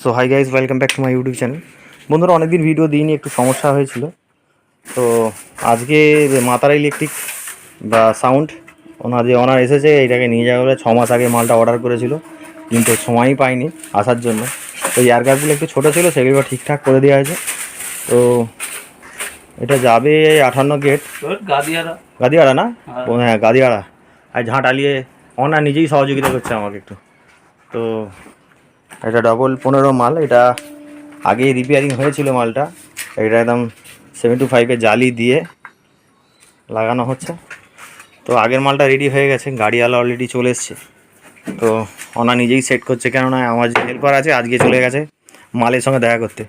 So hi guys welcome back to my YouTube channel বন্ধুরা অনেকদিন video দিইনি একটু সমস্যা হয়েছিল। তো আজকে মাতারা ইলেকট্রিক বা সাউন্ড ওনার যে ওনার এসেছে এইটাকে নিয়ে যাওয়া হলে ছ মাস আগে মালটা অর্ডার করেছিল। কিন্তু সময়ই পাইনি আসার জন্য। তো এয়ারগার্ডগুলো একটু ছোটো ছিল সেগুলো ঠিকঠাক করে দেওয়া হয়েছে। তো এটা যাবে আঠান্ন গেট গাদিয়ারা। গাদিয়াড়া না? হ্যাঁ। হ্যাঁ গাদিয়াড়া আর ঝাঁটালিয়ে ওনা নিজেই সহযোগিতা করছে আমাকে একটু। তো এটা ডবল পনেরো মাল, এটা আগে রিপেয়ারিং হয়েছিল মালটা। এটা একদম সেভেন টু ফাইভে জালি দিয়ে লাগানো হচ্ছে। তো আগের মালটা রেডি হয়ে গেছে, গাড়িওয়ালা অলরেডি চলে এসছে। তো ওনা নিজেই সেট করছে, কেননা আমার যে হেল্পার আছে, আজকে চলে গেছে মালের সঙ্গে দেখা করতে।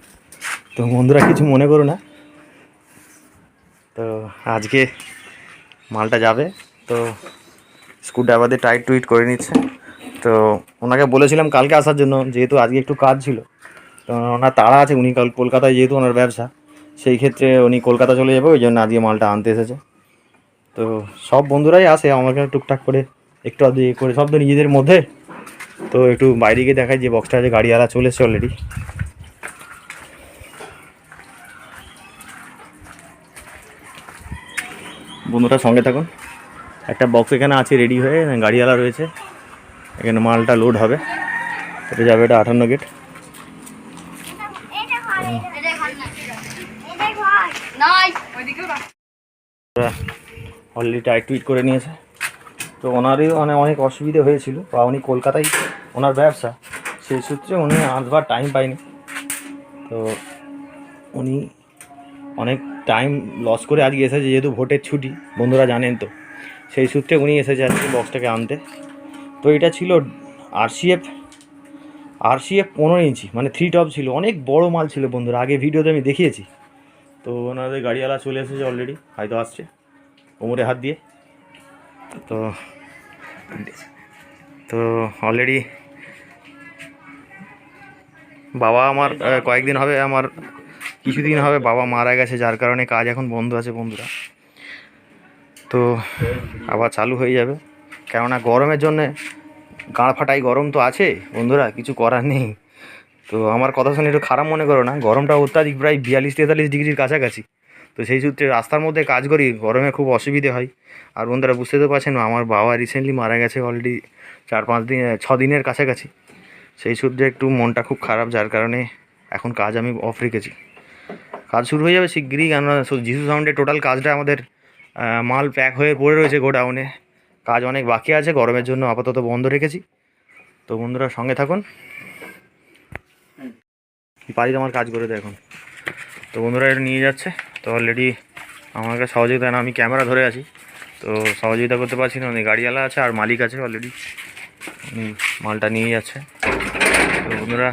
তো বন্ধুরা, কিছু মনে করো না। তো আজকে মালটা যাবে। তো স্ক্রুড্রাইভার টাইট টুইট করে নিচ্ছে। তো ওনাকে বলেছিলাম কালকে আসার জন্য, যেহেতু আজকে একটু কাজ ছিল। তো ওনার তাড়া আছে, উনি কাল কলকাতায় যেহেতু ওনার ব্যবসা, সেই ক্ষেত্রে উনি কলকাতা চলে যাবে, ওই জন্য আজকে মালটা আনতে এসেছে। তো সব বন্ধুরাই আসে, আমাকে টুকটাক করে, একটু আধ করে, সব তো নিজেদের মধ্যে। তো একটু বাইরে গিয়ে দেখায় যে বক্সটা আছে গাড়িওয়ালা চলে এসছে অলরেডি বন্ধুরা সঙ্গে থাকুন। একটা বক্স এখানে আছে রেডি হয়ে, গাড়িওয়ালা রয়েছে। এখানে মালটা লোড হবে। এটা যাবে, এটা আটান্ন গেট অলরেডি টাইট টুইট করে নিয়েছে। তো ওনারই মানে অনেক অসুবিধে হয়েছিল, বা উনি কলকাতায়, ওনার ব্যবসা। সেই সূত্রে উনি আসবার টাইম পায়নি। তো উনি অনেক টাইম লস করে আজকে এসেছে, যেহেতু ভোটের ছুটি, বন্ধুরা জানেন তো। সেই সূত্রে উনি এসেছে আজকে বক্সটাকে আনতে। তো এটা ছিল আরসিএফ আরসিএফ পনেরো ইঞ্চি মানে থ্রি টপ ছিল। অনেক বড় মাল ছিল বন্ধুরা, আগে ভিডিওতে আমি দেখিয়েছি। তো ওনাদের গাড়িওয়ালা চলে এসেছে অলরেডি হয়তো আসছে। কোমরে হাত দিয়ে। তো তো অলরেডি বাবা আমার কয়েকদিন হবে আমার, কিছুদিন হবে বাবা মারা গেছে, যার কারণে কাজ এখন বন্ধ আছে বন্ধুরা। তো আবার চালু হয়ে যাবে। কেননা গরমের জন্যে গাঁড় ফাটাই গরম তো আছে, বন্ধুরা কিছু করার নেই। তো আমার কথা শুনে একটু খারাপ মনে করো না, গরমটা অত্যাধিক প্রায় বিয়াল্লিশ তেতাল্লিশ ডিগ্রির কাছাকাছি। তো সেই সূত্রে রাস্তার মধ্যে কাজ করি, গরমে খুব অসুবিধে হয়। আর বন্ধুরা বুঝতে তো পারছেন, আমার বাবা রিসেন্টলি মারা গেছে অলরেডি চার পাঁচ দিন, ছ দিনের কাছাকাছি। সেই সূত্রে একটু মনটা খুব খারাপ, যার কারণে এখন কাজ আমি অফ রেখেছি। কাজ শুরু হয়ে যাবে শিগগিরই, কেননা যিশু সাউন্ডে টোটাল কাজটা আমাদের মাল প্যাক হয়ে পড়ে রয়েছে গোডাউনে। কাজ অনেক বাকি আছে, গরমের জন্য আপাতত বন্ধ রেখেছি। তো বন্ধুরা সঙ্গে থাকুন। বাড়িতে আমার কাজ করে দেয় এখন। তো বন্ধুরা এটা নিয়ে যাচ্ছে। তো অলরেডি আমাকে সহযোগিতা, না আমি ক্যামেরা ধরে আছি। তো সহযোগিতা করতে পারছি না, উনি গাড়িওয়ালা আছে আর মালিক আছে অলরেডি উনি মালটা নিয়ে যাচ্ছে। তো বন্ধুরা,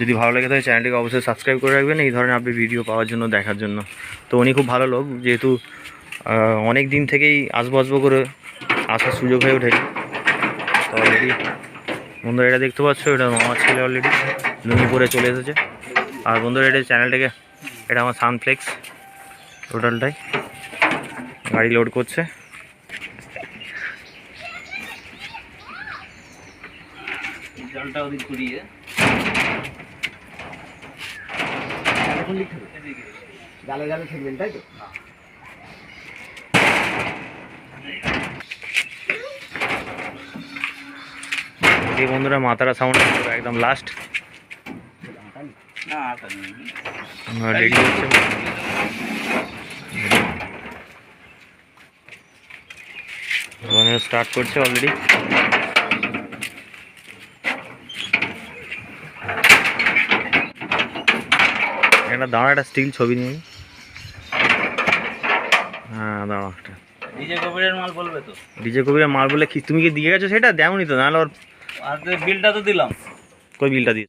যদি ভালো লেগে থাকে চ্যানেলটিকে অবশ্যই সাবস্ক্রাইব করে রাখবেন। এই ধরনের আপনি ভিডিও পাওয়ার জন্য, দেখার জন্য। তো উনি খুব ভালো লোক, যেহেতু অনেক দিন থেকেই আসব আসব করে আসার সুযোগ হয়ে ওঠেনি। তো অলরেডি বন্ধুরা এটা দেখতে পাচ্ছ এটা আমার ছেলে অলরেডি লুঙ্গি পরে চলে এসেছে। আর বন্ধুরা এটা চ্যানেলটাকে এটা আমার সানফ্লেক্স টোটালটাই গাড়ি লোড করছে। জলটা ওদিক ঘুরিয়ে। জালে জালে ঠেকবেন তাই তো? এই বন্ধুরা মাতারা সাউন্ড একদম লাস্ট রেডি হচ্ছে। স্টার্ট করছে অলরেডি একটা দাঁড়া একটা স্টিল ছবি নিয়ে হ্যাঁ দাঁড়া একটা। ডিজে কবিরের মাল বলবে তো? ডিজে কবিরের মাল বলে কি তুমি কি দিয়ে গেছো সেটা? দেওনি তো নাহলে ওর আর বিলটা তো দিলাম। কই বিলটা দিয়ে